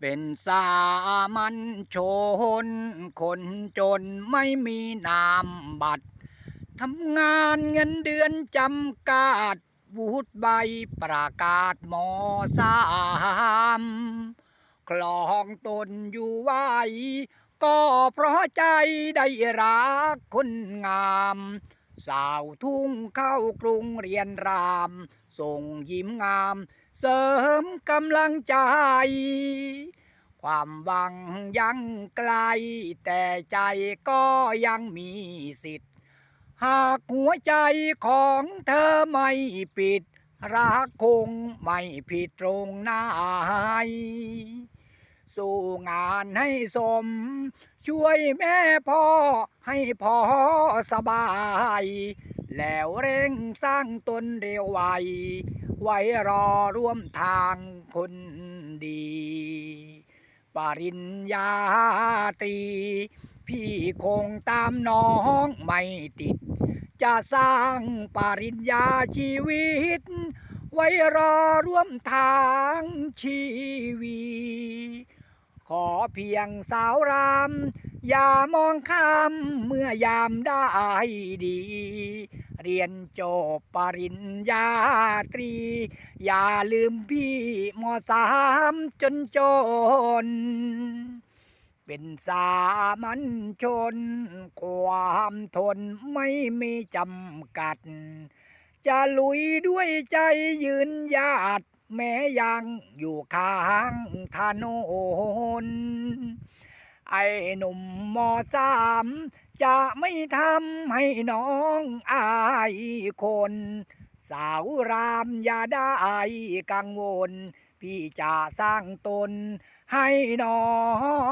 เป็นสามัญชน คนจนไม่มีนามบัตรทำงานเงินเดือนจำกัดวูดใบประกาศมอสามคลองตนอยู่ไว้ ก็เพราะใจได้รักคนงาม สาวทุ่งเข้ากรุงเรียนราม ส่งยิ้มงาม เสริมกำลังใจ ความหวังยังไกล แต่ใจก็ยังมีสิทธิ์ หากหัวใจของเธอไม่ปิด รักคงไม่ผิดตรงไหนสู้งานให้สม ช่วยแม่พ่อให้พ่อสบาย แล้วเร่งสร้างตนเร็วไว ไว้รอร่วมทางคนดี ปริญญาตรี พี่คงตามน้องไม่ติด จะสร้างปริญญาชีวิต ไว้รอร่วมทางชีวีขอเพียงสาวรามอย่ามองข้ามเมื่อยามได้ดี เรียนจบปริญญาตรี อย่าลืมพี่มสามจนจน เป็นสามัญชน ความทนไม่มีจำกัด จะลุยด้วยใจยืนหยาดแม้ยังอยู่ข้างถนนไอ้หนุ่มมอสาม จะไม่ทำให้น้องอายคน สาวรามอย่าได้กังวล พี่จะสร้างตนให้น้อ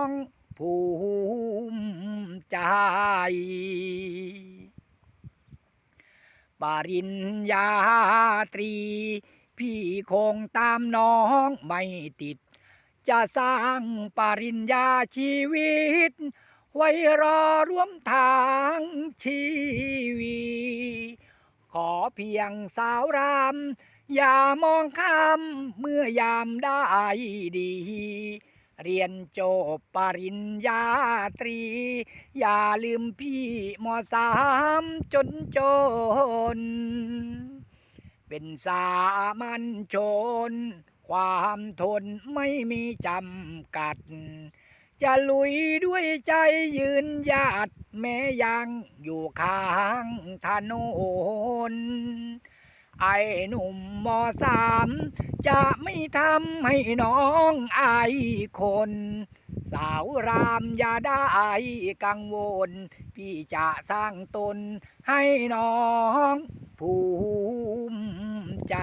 งภูมิใจปริญญาตรี พี่คงตามน้องไม่ติด จะสร้างปริญญาชีวิต ไว้รอร่วมทางชีวี ขอเพียงสาวราม อย่ามองข้ามเมื่อยามได้ดี เรียนจบปริญญาตรี อย่าลืมพี่มสามจนจน เป็นสามัญชน ความทนไม่มีจำกัด จะลุยด้วยใจยืนหยาดแม้ยังอยู่ข้างถนนไอ้หนุ่มมสามจะไม่ทำให้น้องไอายคน สาวรามอย่าได้กังวล พี่จะสร้างตนให้น้องภูมิใจ